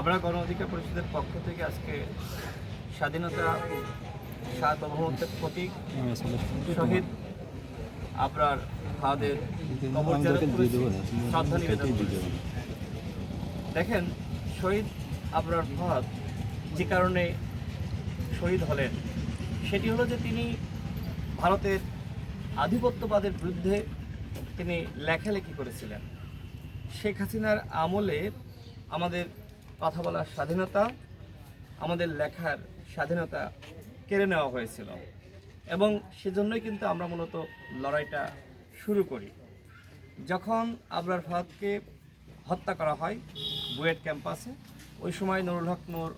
আমরা গণ অধিকার পরিষদের পক্ষ থেকে আজকে স্বাধীনতা সার্বভৌমত্বের প্রতীক শহীদ আপনার জিয়ারত শ্রদ্ধা নিবেদন দেখেন, শহীদ আপনার ফাহাদ যে কারণে শহীদ হলেন, সেটি হলো যে তিনি ভারতের আধিপত্যবাদের বিরুদ্ধে তিনি লেখালেখি করেছিলেন। শেখ হাসিনার আমলে আমাদের কথা বলার স্বাধীনতা আমাদের লেখার স্বাধীনতা কেড়ে নেওয়া হয়েছিল। এবং সেজন্যই কিন্তু আমরা মূলত লড়াইটা শুরু করি। যখন আবরার ফাহাদকে হত্যা করা হয় বুয়েট ক্যাম্পাসে ওই সময় নুরুল হক নূর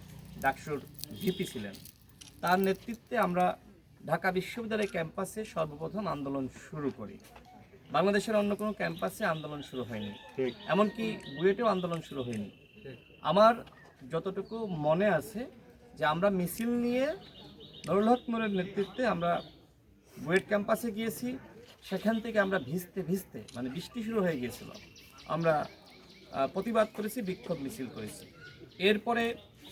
ডাকসুর ভিপি ছিলেন। তার নেতৃত্বে আমরা ঢাকা বিশ্ববিদ্যালয় ক্যাম্পাসে সর্বপ্রথম আন্দোলন শুরু করি। বাংলাদেশের অন্য কোনো ক্যাম্পাসে আন্দোলন শুরু হয়নি। এমনকি বুয়েটেও আন্দোলন শুরু হয়নি। আমার যতটুকু মনে আছে যে আমরা মিছিল নিয়ে নুরুল হক নূরের নেতৃত্বে আমরা বুয়েট ক্যাম্পাসে গিয়েছি, সেখান থেকে আমরা ভিজতে ভিজতে মানে বৃষ্টি শুরু হয়ে গিয়েছিল, আমরা প্রতিবাদ করেছি, বিক্ষোভ মিছিল করেছি। এরপরে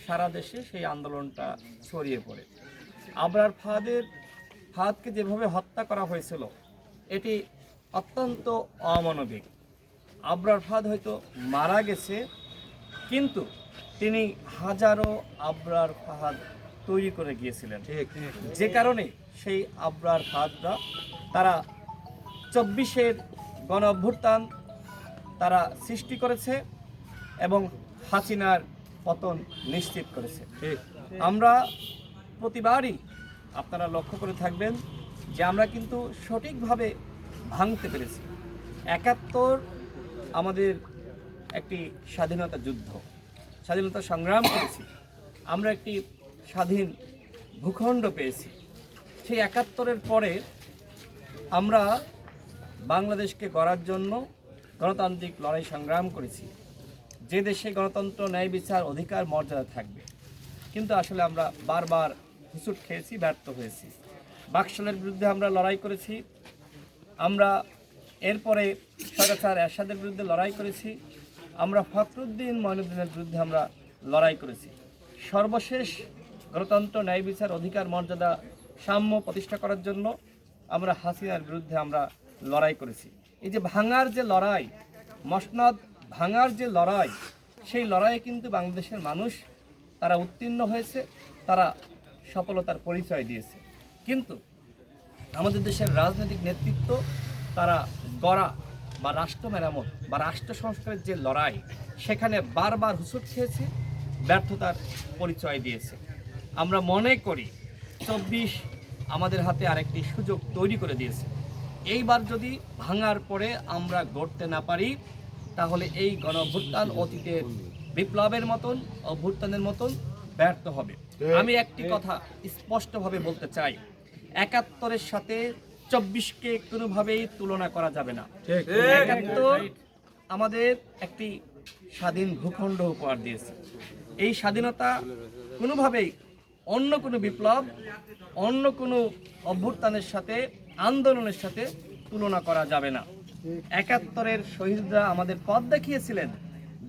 সারা দেশে সেই আন্দোলনটা ছড়িয়ে পড়ে। আবরার ফাদের, ফাদকে যেভাবে হত্যা করা হয়েছিল, এটি অত্যন্ত অমানবিক। আবরার ফাদ হয়তো মারা গেছে কিন্তু তিনি হাজারো আবরার ফাহাদ তৈরি করে গিয়েছিলেন। যে কারণে সেই আবরার ফাহাদরা তারা চব্বিশের গণ অভ্যুত্থান তারা সৃষ্টি করেছে এবং হাসিনার পতন নিশ্চিত করেছে। আমরা প্রতিবারই আপনারা লক্ষ্য করে থাকবেন যে আমরা কিন্তু সঠিকভাবে ভাঙতে পেরেছি। একাত্তর আমাদের একটি স্বাধীনতা যুদ্ধ, স্বাধীনতা সংগ্রাম করেছি। আমরা একটি স্বাধীন ভূখণ্ড পেয়েছি। সেই একাত্তরের পরে আমরা বাংলাদেশকে গড়ার জন্য গণতান্ত্রিক লড়াই সংগ্রাম করেছি। যে দেশে গণতন্ত্র, ন্যায় বিচার, অধিকার, মর্যাদা থাকবে। কিন্তু আসলে আমরা বারবার হুসুট খেয়েছি, ব্যর্থ হয়েছি। বাকশালের বিরুদ্ধে আমরা লড়াই করেছি। আমরা এরপরে সরকার এরশাদের বিরুদ্ধে লড়াই করেছি। আমরা ফখরুদ্দিন মঈনুদ্দিনের বিরুদ্ধে আমরা লড়াই করেছি। সর্বশেষ গণতন্ত্র, ন্যায় বিচার, অধিকার, মর্যাদা, সাম্য প্রতিষ্ঠা করার জন্য আমরা হাসিনার বিরুদ্ধে আমরা লড়াই করেছি। এই যে ভাঙার যে লড়াই, মসনদ ভাঙার যে লড়াই, সেই লড়াইয়ে কিন্তু বাংলাদেশের মানুষ তারা উত্তীর্ণ হয়েছে, তারা সফলতার পরিচয় দিয়েছে। কিন্তু আমাদের দেশের রাজনৈতিক নেতৃত্ব তারা গড়া বা রাষ্ট্র মেরামত বা রাষ্ট্র সংস্কারের যে লড়াই সেখানে বারবার হুসুট খেয়েছে ব্যর্থতার পরিচয় দিয়েছে। আমরা মনে করি চব্বিশ আমাদের হাতে আরেকটি সুযোগ তৈরি করে দিয়েছে। এইবার যদি ভাঙার পরে আমরা গড়তে না পারি তাহলে এই গণ অভ্যুত্থান অতীতের বিপ্লবের মতন অভ্যুত্থানের মতন ব্যর্থ হবে। আমি একটি কথা স্পষ্টভাবে বলতে চাই। একাত্তরের সাথে চব্বিশকে কোনোভাবেই তুলনা করা যাবে না। একাত্তর আমাদের একটি স্বাধীন ভূখণ্ড উপহার দিয়েছে। এই স্বাধীনতা কোনোভাবেই অন্য কোনো বিপ্লব অন্য কোনো অভ্যুত্থানের সাথে আন্দোলনের সাথে তুলনা করা যাবে না। একাত্তরের শহীদরা আমাদের পথ দেখিয়েছিলেন।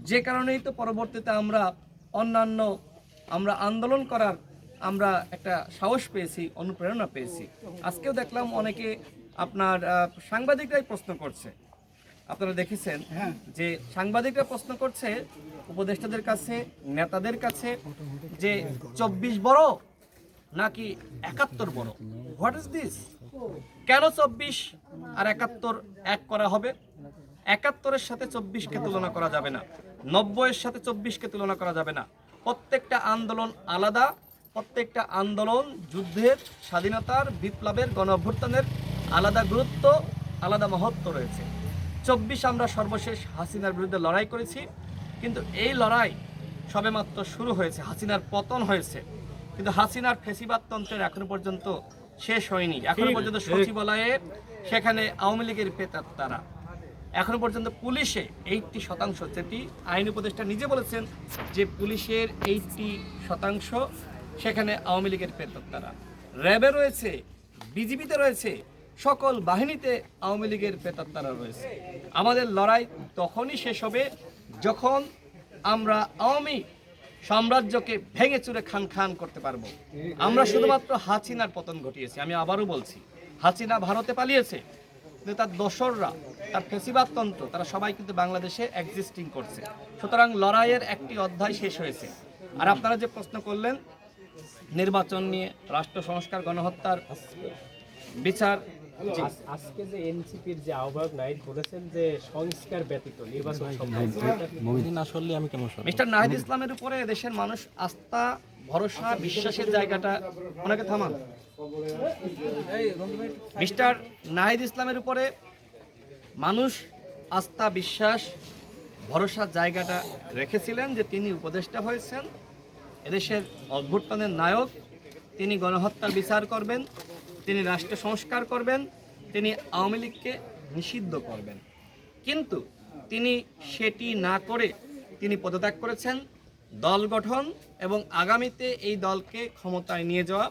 যে কারণেই তো পরবর্তীতে আমরা অন্যান্য আমরা আন্দোলন করার আমরা একটা সাহস পেয়েছি অনুপ্রেরণা পেয়েছি। আজকেও দেখলাম অনেকে আপনার সাংবাদিকরাই প্রশ্ন করছে। আপনারা দেখেছেন যে সাংবাদিকরা প্রশ্ন করছে উপদেষ্টাদের কাছে নেতাদের কাছে যে চব্বিশ বড় নাকি একাত্তর বড়? হোয়াট ইজ দিস কেন চব্বিশ আর একাত্তর এক করা হবে? একাত্তরের সাথে চব্বিশকে তুলনা করা যাবে না। নব্বইয়ের সাথে চব্বিশকে তুলনা করা যাবে না। প্রত্যেকটা আন্দোলন আলাদা প্রত্যেকটা আন্দোলন যুদ্ধের স্বাধীনতার বিপ্লবের গণ অভ্যুত্থানের আলাদা গুরুত্ব আলাদা মহত্ব রয়েছে। চব্বিশ আমরা সর্বশেষ হাসিনার বিরুদ্ধে লড়াই করেছি কিন্তু এই লড়াই সবেমাত্র শুরু হয়েছে হাসিনার পতন হয়েছে। কিন্তু হাসিনার ফেসিবাদ তন্ত্রের এখনও পর্যন্ত শেষ হয়নি। এখনও পর্যন্ত সচিবালয়ে সেখানে আওয়ামী লীগের পেতার তারা। এখনও পর্যন্ত পুলিশে এইটটি শতাংশ যেটি আইন উপদেষ্টা নিজে বলেছেন যে পুলিশের এইটটি শতাংশ সেখানে আওয়ামী লীগের পেতারা র্যাবে রয়েছে, বিজিবিতে রয়েছে, সকল বাহিনীতে আওয়ামী লীগের পেতাত্তারা রয়েছে। আমাদের লড়াই তখনই শেষ হবে যখন আমরা আওয়ামী সাম্রাজ্যকে ভেঙে চুরে খান খান করতে পারব। আমরা শুধুমাত্র হাসিনার পতন ঘটিয়েছি, আমি আবারও বলছি। হাসিনা ভারতে পালিয়েছে, কিন্তু তার দোসররা, তার ফেসিবাদতন্ত্র তারা সবাই কিন্তু বাংলাদেশে এক্সিস্টিং করছে। সুতরাং লড়াইয়ের একটি অধ্যায় শেষ হয়েছে। আর আপনারা যে প্রশ্ন করলেন নির্বাচন নিয়ে রাষ্ট্র সংস্কার গণহত্যার বিচার জি। আজকে যে এনসিপির যে আহ্বায়ক নাইট বলেছেন যে সংস্কার ব্যতীত নির্বাচন সম্ভব না। সরলে আমি কেমন মিস্টার নাহিদ ইসলামের উপরে দেশের মানুষ আস্থা ভরসা বিশ্বাসের জায়গাটা ওনাকে থামান মিস্টার নাহিদ ইসলামের উপরে মানুষ আস্থা বিশ্বাস ভরসার জায়গাটা রেখেছিলেন যে তিনি উপদেষ্টা হয়েছেন এদেশের অভ্যুত্থানের নায়ক, তিনি গণহত্যার বিচার করবেন, তিনি রাষ্ট্র সংস্কার করবেন, তিনি আওয়ামী লীগকে নিষিদ্ধ করবেন। কিন্তু তিনি সেটি না করে তিনি পদত্যাগ করেছেন। দল গঠন এবং আগামীতে এই দলকে ক্ষমতায় নিয়ে যাওয়া,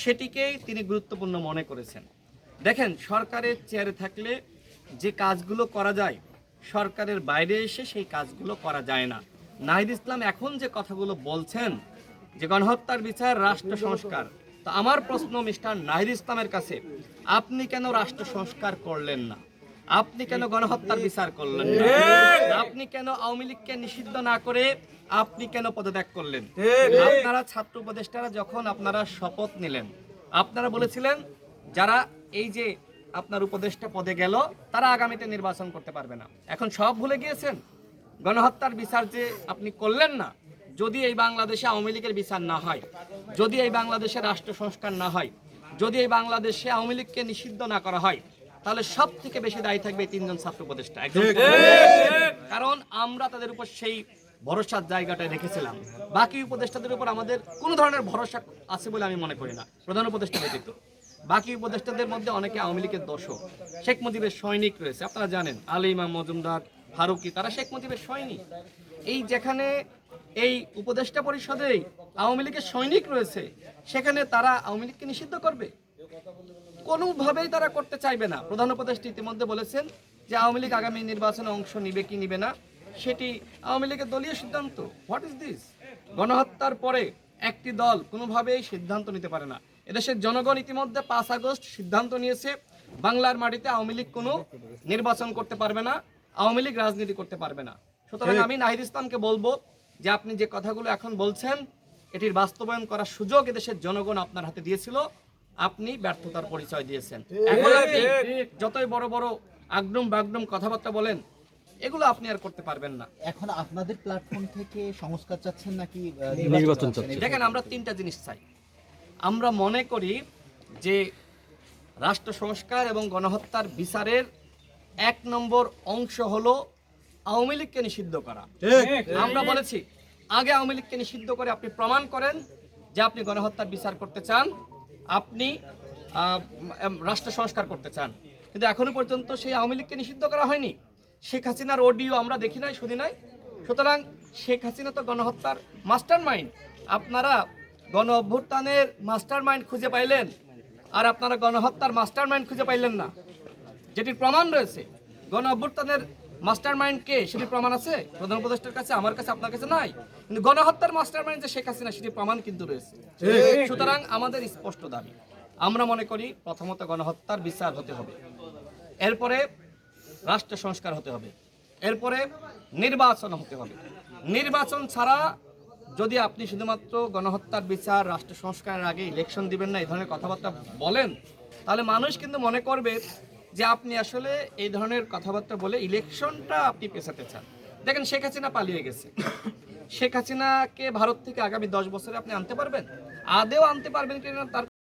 সেটিকেই তিনি গুরুত্বপূর্ণ মনে করেছেন। দেখেন, সরকারের চেয়ারে থাকলে যে কাজগুলো করা যায়, সরকারের বাইরে এসে সেই কাজগুলো করা যায় না। নাহিদ ইসলাম এখন যে কথাগুলো বলছেন যে গণহত্যার বিচার রাষ্ট্র সংস্কার। তো আমার প্রশ্ন মিস্টার নাহিদ ইসলামের কাছে আপনি কেন রাষ্ট্র সংস্কার করলেন না? আপনি কেন গণহত্যার বিচার করলেন আপনি কেন আওয়ামী লীগকে নিষিদ্ধ না করে আপনি কেন পদত্যাগ করলেন? আপনারা ছাত্র উপদেষ্টারা যখন আপনারা শপথ নিলেন আপনারা বলেছিলেন যারা এই যে আপনার উপদেষ্টা পদে গেল তারা আগামীতে নির্বাচন করতে পারবে না। এখন সব ভুলে গিয়েছেন? গণহত্যার বিচার যে আপনি করলেন না যদি এই বাংলাদেশে আওয়ামী লীগের বিচার না হয় যদি এই বাংলাদেশে রাষ্ট্র সংস্কার না হয় যদি এই বাংলাদেশে আওয়ামী লীগকে নিষিদ্ধ না করা হয় তাহলে সব থেকে বেশি দায়ী থাকবে এই তিনজন ছাত্র উপদেষ্টা। কারণ আমরা তাদের উপর সেই ভরসার জায়গাটা রেখেছিলাম। বাকি উপদেষ্টাদের উপর আমাদের কোনো ধরনের ভরসা আছে বলে আমি মনে করি না। প্রধান উপদেষ্টা ব্যতীত। বাকি উপদেষ্টাদের মধ্যে অনেকে আওয়ামী লীগের দর্শক। শেখ মুজিবের সৈনিক রয়েছে আপনারা জানেন। আলী ইমাম মজুমদার ফারুকি তারা শেখ মুজিবের সৈনিক। এই যেখানে এই উপদেষ্টা পরিষদে আওয়ামী লীগের সৈনিক রয়েছে সেখানে তারা আওয়ামী লীগকে নিষিদ্ধ করবে? কোনোভাবেই তারা করতে চাইবে না। প্রধান উপদেষ্টা ইতিমধ্যে বলেছেন যে আওয়ামী লীগ আগামী নির্বাচনে অংশ নিবে কি নিবে না সেটি আওয়ামী লীগের দলীয় সিদ্ধান্ত। হোয়াট ইজ দিস গণহত্যার পরে একটি দল কোনোভাবেই সিদ্ধান্ত নিতে পারে না। এদেশের জনগণ ইতিমধ্যে পাঁচ আগস্ট সিদ্ধান্ত নিয়েছে বাংলার মাটিতে আওয়ামী লীগ কোনো নির্বাচন করতে পারবে না আওয়ামী লীগ রাজনীতি করতে পারবে না। সুতরাং আমি নাহিদ ইসলামকে বলব যে আপনি যে কথাগুলো এখন বলছেন এটির বাস্তবায়ন করার সুযোগ এদেশের জনগণ আপনার হাতে দিয়েছিল আপনি ব্যর্থতার পরিচয় দিয়েছেন এখন আপনি যতই বড় বড় আগডুম বাগডুম কথাবার্তা বলেন এগুলো আপনি আর করতে পারবেন না এখন আপনাদের প্ল্যাটফর্ম থেকে সংস্কার চাচ্ছেন নাকি নির্বাচন চাচ্ছেন? চাচ্ছেন। দেখেন আমরা তিনটা জিনিস চাই আমরা মনে করি যে রাষ্ট্র সংস্কার এবং গণহত্যার বিচারের এক নম্বর অংশ হলো আওয়ামী লীগকে নিষিদ্ধ করা। আমরা বলেছি আগে আওয়ামী লীগকে নিষিদ্ধ করে আপনি প্রমাণ করেন যে আপনি গণহত্যার বিচার করতে চান আপনি রাষ্ট্র সংস্কার করতে চান। কিন্তু এখনও পর্যন্ত সেই আওয়ামী লীগকে নিষিদ্ধ করা হয়নি। শেখ হাসিনার অডিও আমরা দেখি নাই শুনি নাই। সুতরাং শেখ হাসিনা তো গণহত্যার মাস্টার মাইন্ড আপনারা গণ অভ্যুত্থানের মাস্টার মাইন্ড খুঁজে পাইলেন আর আপনারা গণহত্যার মাস্টার মাইন্ড খুঁজে পাইলেন না। যেটির প্রমাণ রয়েছে গণ অভ্যুত্থানের মাস্টার মাইন্ড কে? সেটির প্রমাণ আছে? প্রধান উপদেষ্টার কাছে আমার কাছে আপনার কাছে নাই। কিন্তু গণহত্যার মাস্টার মাইন্ড যে শেখ হাসিনা সেটির প্রমাণ কিন্তু রয়েছে। সুতরাং আমাদের স্পষ্ট দাবি আমরা মনে করি প্রথমত গণহত্যার বিচার হতে হবে। এরপরে রাষ্ট্র সংস্কার হতে হবে। এরপরে নির্বাচন হতে হবে। নির্বাচন ছাড়া যদি আপনি শুধুমাত্র গণহত্যার বিচার রাষ্ট্র সংস্কারের আগে ইলেকশন দিবেন না এই ধরনের কথাবার্তা বলেন তাহলে মানুষ কিন্তু মনে করবে যে আপনি আসলে এই ধরনের কথাবার্তা বলে ইলেকশনটা আপনি পেছাতে চান। দেখেন শেখ হাসিনা পালিয়ে গেছে। শেখ হাসিনাকে ভারত থেকে আগামী দশ বছরে আপনি আনতে পারবেন? আদেও আনতে পারবেন কিনা তার